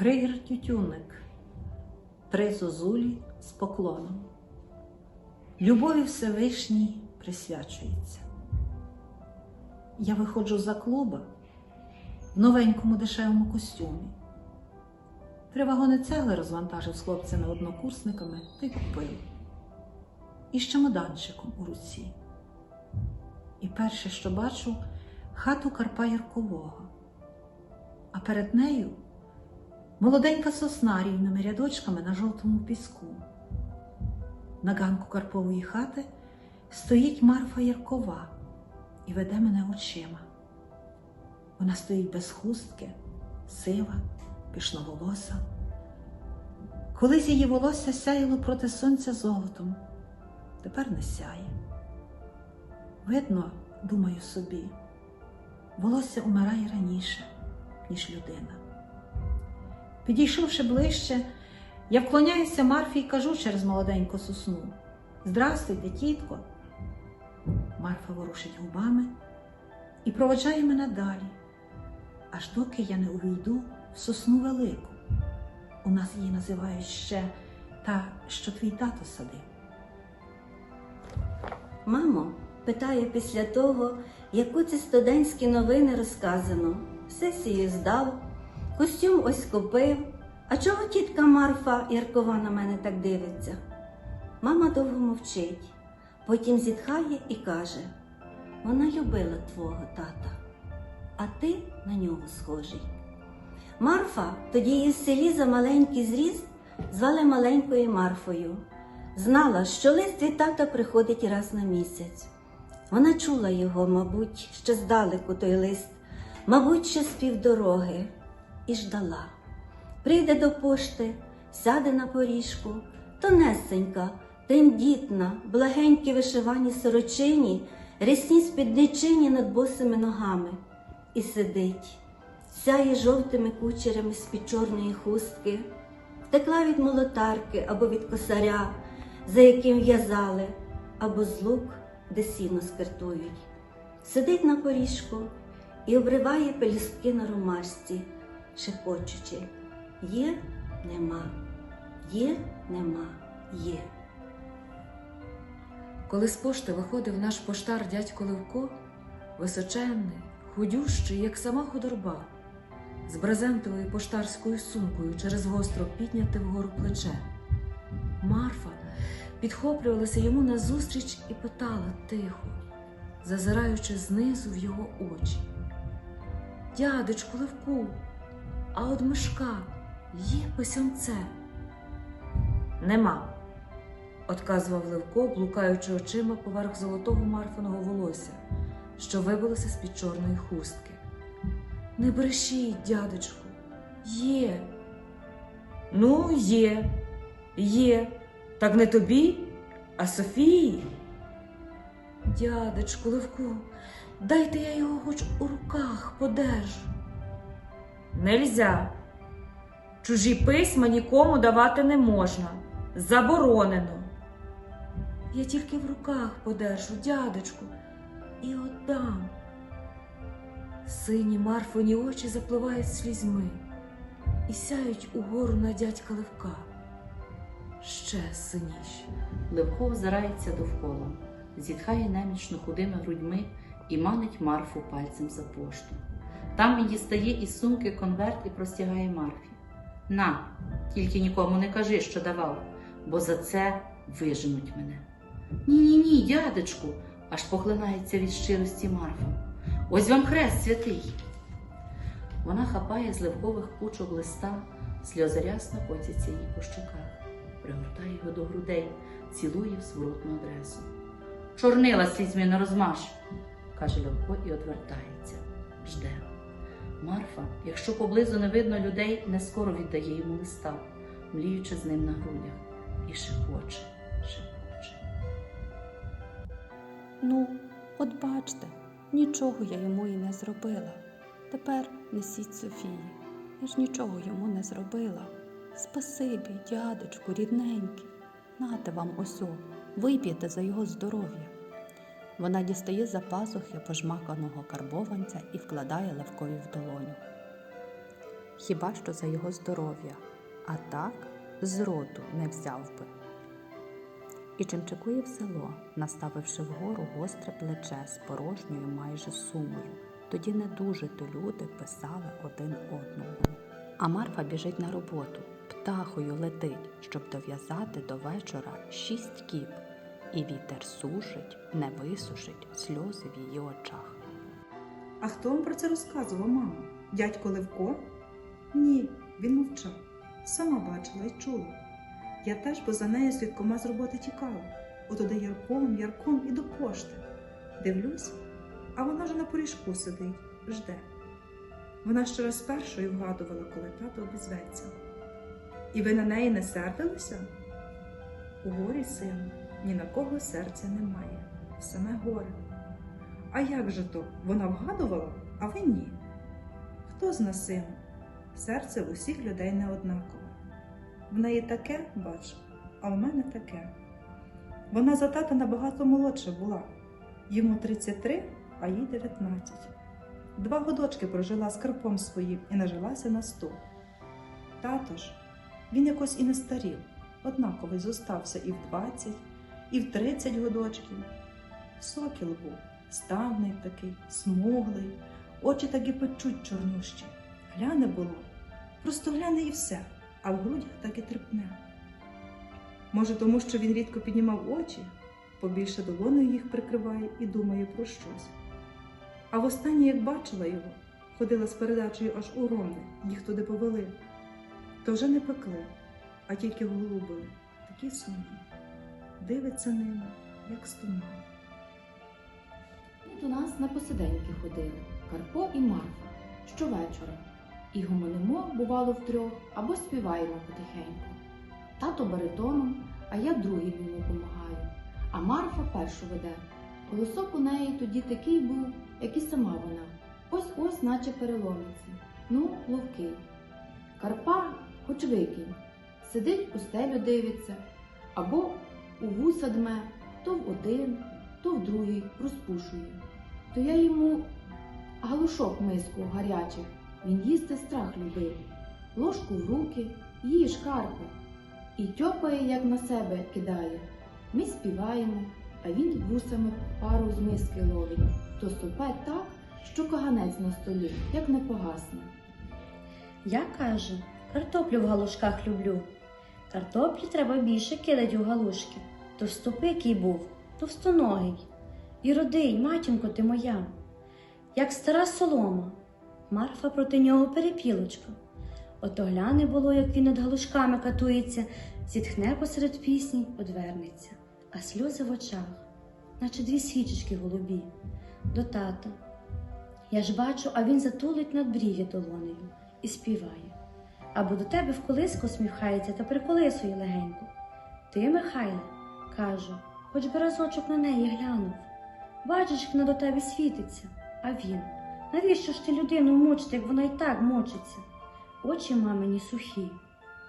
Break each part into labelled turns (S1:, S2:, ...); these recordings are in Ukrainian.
S1: Григір Тютюник, три зозулі з поклоном. Любові Всевишній присвячується. Я виходжу за клуба в новенькому дешевому костюмі. Три вагони цегли розвантажив з хлопцями-однокурсниками та й купив. І з чемоданчиком у руці. І перше, що бачу, хату Карпа Яркового. А перед нею молоденька сосна рівними рядочками на жовтому піску. На ганку Карпової хати стоїть Марфа Яркова і веде мене очима. Вона стоїть без хустки, сива, пішноволоса. Колись її волосся сяяло проти сонця золотом, тепер не сяє. Видно, думаю собі, волосся умирає раніше, ніж людина. Підійшовши ближче, я вклоняюся Марфі і кажу через молоденьку сосну. Здрастуйте, тітко. Марфа ворушить губами і проводжає мене далі, аж доки я не увійду в сосну велику. У нас її називають ще та, що твій тато садив.
S2: Мамо, питаю після того, яку ці студентські новини розказано. Сесію здав, костюм ось купив. А чого тітка Марфа Яркова на мене так дивиться? Мама довго мовчить, потім зітхає і каже: вона любила твого тата, а ти на нього схожий. Марфа тоді її в селі за маленький зріст звали маленькою Марфою. Знала, що лист від тата приходить раз на місяць. Вона чула його, мабуть, ще здалеку той лист, мабуть, ще з півдороги, і ждала. Прийде до пошти, сяде на поріжку, тонесенька, тендітна, благенькі вишивані сорочині, рясні спідничині над босими ногами, і сидить, сяє жовтими кучерями з-під чорної хустки, втекла від молотарки або від косаря, за яким в'язали, або з лук, де сіно скартують. Сидить на поріжку і обриває пелюстки на ромашці, шепочучи. Є, нема, є, нема, є.
S3: Коли з пошти виходив наш поштар дядько Левко, височенний, худющий, як сама худорба, з брезентовою поштарською сумкою через гостро підняте вгору плече. Марфа підхоплювалася йому назустріч і питала тихо, зазираючи знизу в його очі. Дядечку Левку, а от мишка є письонце? Нема отказував Левко, блукаючи очима поверх золотого марфаного волосся, що вибилося з-під чорної хустки. Не брешіть, дядечку, є. Ну, є, є. Так не тобі, а Софії. Дядечку Левку, дайте я його хоч у руках подержу. Нельзя. Чужі письма нікому давати не можна. Заборонено. Я тільки в руках подержу, дядечку, і отдам. Сині марфоні очі запливають слізьми і сяють угору на дядька Левка. Ще синіші.
S4: Левко озирається довкола, зітхає немічно худими грудьми і манить Марфу пальцем за пошту. Там він дістає із сумки конверт і простягає Марфі. На, тільки нікому не кажи, що давав, бо за це виженуть мене. Ні, ні, ні, дядечку, аж поглинається від щирості Марфа. Ось вам хрест святий. Вона хапає з левкових кучок листа, сльози рясно котяться їй по щоках, пригортає його до грудей, цілує в зворотну адресу. Чорнила слізьми не розмаш, каже Левко і одвертається. Жде. Марфа, якщо поблизу не видно людей, не скоро віддає йому листа, мліючи з ним на грудях, і шепоче, шепоче.
S5: Ну, от бачте, нічого я йому і не зробила. Тепер несіть Софії. Я ж нічого йому не зробила. Спасибі, дядечку, рідненький. Нате вам осьо, вип'єте за його здоров'я. Вона дістає за пазухи пожмаканого карбованця і вкладає Левкові в долоню. хіба що за його здоров'я, а так з роту не взяв би. І чимчикує в село, наставивши вгору гостре плече з порожньою майже сумою. Тоді не дуже то люди писали один одному. А Марфа біжить на роботу, птахою летить, щоб дов'язати до вечора шість кіп, і вітер сушить, не висушить сльози в її очах.
S6: А хто вам про це розказував, мамо? Дядько Левко? Ні, він мовчав. Сама бачила і чула. Я теж поза нею слідкома з роботи тікала. Отуди ярком, ярком і до пошти. Дивлюсь, а вона вже на поріжку сидить, жде. Вона ще раз першою вгадувала, коли тато обізветься. І ви на неї не сердилися? У горі, сину, ні на кого серця немає, саме горе. А як же то? Вона вгадувала, а ви ні. Хто зна сину? Серце в усіх людей не однакове. В неї таке, бач, а в мене таке. Вона за тата набагато молодша була. Йому 33, а їй 19. Два годочки прожила з карпом своїм і нажилася на сто. Тато ж, він якось і не старів, однаковий зостався і в 20, і в 30 годочків. Сокіл був, ставний такий, смуглий, очі так печуть чорнющі. Гляне було, просто гляне і все, а в грудях так і тріпне. Може, тому що він рідко піднімав очі, побільше долоною їх прикриває і думає про щось. А востаннє, як бачила його, ходила з передачею аж у Ромни, їх туди повели, то вже не пекли, а тільки голубили, такі сумні. Дивиться ними, як з туману.
S7: До нас на посиденьки ходили Карпо і Марфа щовечора. І гомонимо, бувало, втрьох або співаємо потихеньку. Тато баритоном, а я другим йому допомагаю. А Марфа першу веде. Голосок у неї тоді такий був, як і сама вона. Ось ось, наче переломиться. Ну, ловкий. Карпа, хоч викинь, сидить у стелю дивиться, або у вуса дме, то в один, то в другий розпушує. То я йому галушок миску гарячих, він їсти страх любив, ложку в руки, їж карпе, і тьопає, як на себе кидає. Ми співаємо, а він вусами пару з миски ловить, то супе так, що каганець на столі, як не погасне.
S8: Я кажу, картоплю в галушках люблю. Картоплі треба більше кидать у галушки. Товстопикий був, товстоногий. І родий, матінко ти моя, як стара солома. Марфа проти нього перепілочка. Ото гляне було, як він над галушками катується, зітхне посеред пісні, одвернеться, а сльози в очах, наче дві свічечки голубі. До тата. Я ж бачу, а він затулить над брів'я долонею і співає. Або до тебе в колиску сміхається та приколисує легенько. Ти, Михайле, кажу, хоч би разочок на неї глянув. Бачиш, як вона до тебе світиться, а він. Навіщо ж ти людину мучити, як вона і так мучиться? Очі мамині сухі,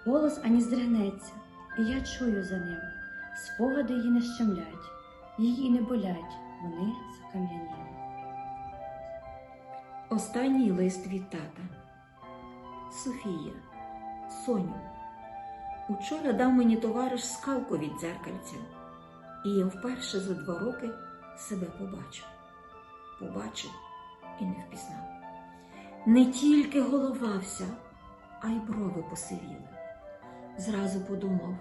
S8: голос ані здригнеться, і я чую за ним. Спогади її не щемлять, її не болять, вони закам'яніли.
S3: Останній лист від тата. Софія, Соню, учора дав мені товариш скалку від дзеркальця, і я вперше за два роки себе побачив. Побачив і не впізнав. Не тільки голова вся, а й брови посивіли. Зразу подумав,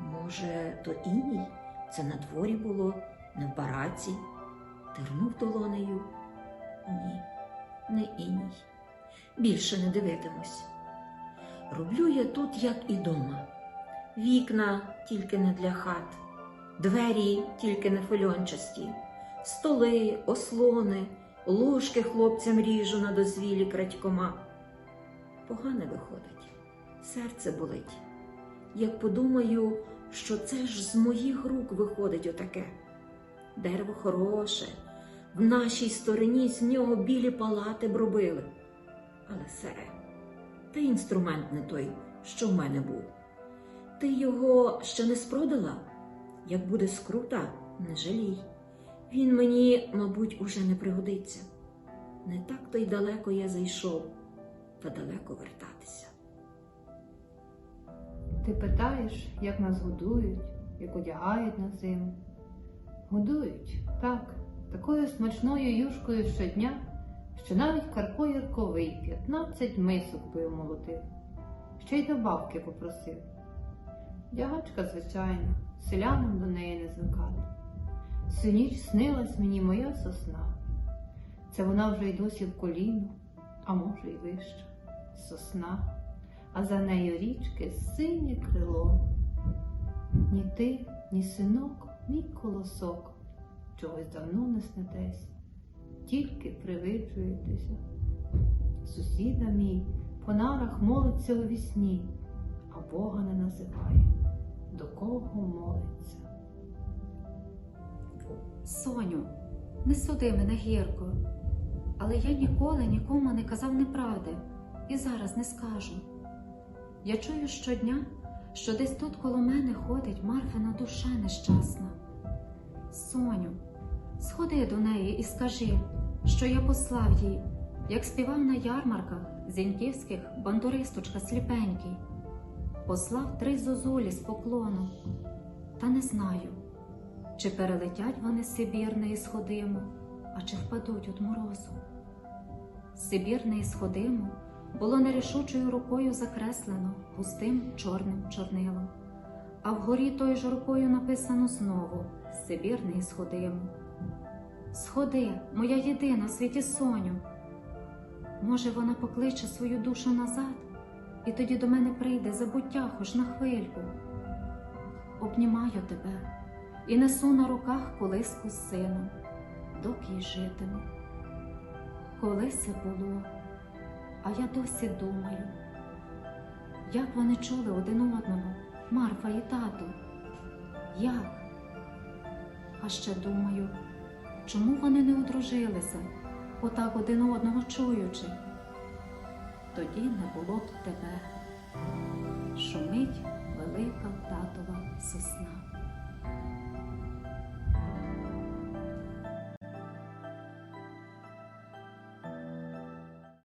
S3: може, то іній це на дворі було, не в бараці, тернув долонею. Ні не іній. Більше не дивитимусь. Роблю я тут, як і дома. Вікна тільки не для хат, двері тільки не фольончасті, столи, ослони, ложки хлопцям ріжу на дозвілі крадькома. Погане виходить, серце болить. Як подумаю, що це ж з моїх рук виходить отаке. Дерево хороше, в нашій стороні з нього білі палати б робили. Але сере, та інструмент не той, що в мене був. Ти його ще не спродала? Як буде скрута, не жалій. Він мені, мабуть, уже не пригодиться. Не так то й далеко я зайшов. та далеко вертатися.
S9: Ти питаєш, як нас годують, як одягають на зиму. Годують, так, такою смачною юшкою щодня, що навіть Карпо Ярковий 15 мисок би молотив, ще й добавки попросив. Дягачка, звичайно, селянам до неї не звикати. Всю ніч снилась мені моя сосна. Це вона вже й досі в коліно, а може й вище. Сосна а за нею річки синє крило. Ні ти, ні синок, ні колосок чогось давно не снетесь, тільки привиджуєтеся. Сусіда мій по нарах молиться у вісні, а Бога не називає. До кого молиться?
S10: Соню, не суди мене гірко, але я ніколи нікому не казав неправди і зараз не скажу. Я чую щодня, що десь тут коло мене ходить Марфина душа нещасна. Соню, сходи до неї і скажи, що я послав їй, як співав на ярмарках зіньківських бандуристочка сліпенький. Послав три зозулі з поклону, та не знаю, чи перелетять вони Сибір неісходимо, а чи впадуть від морозу. Сибір неісходимо було нерішучою рукою закреслено густим чорним чорнилом, а вгорі тою ж рукою написано знову Сибір неісходимо. Сходи, моя єдина світі Соню. Може, вона покличе свою душу назад, і тоді до мене прийде забуття хоч на хвильку. Обнімаю тебе і несу на руках колиску з сином, доки й житиму. Коли це було, а я досі думаю, як вони чули один одного, Марфа і тато. Як? А ще думаю, чому вони не одружилися, отак один одного чуючи? Тоді не було б тебе, шумить велика татова сосна.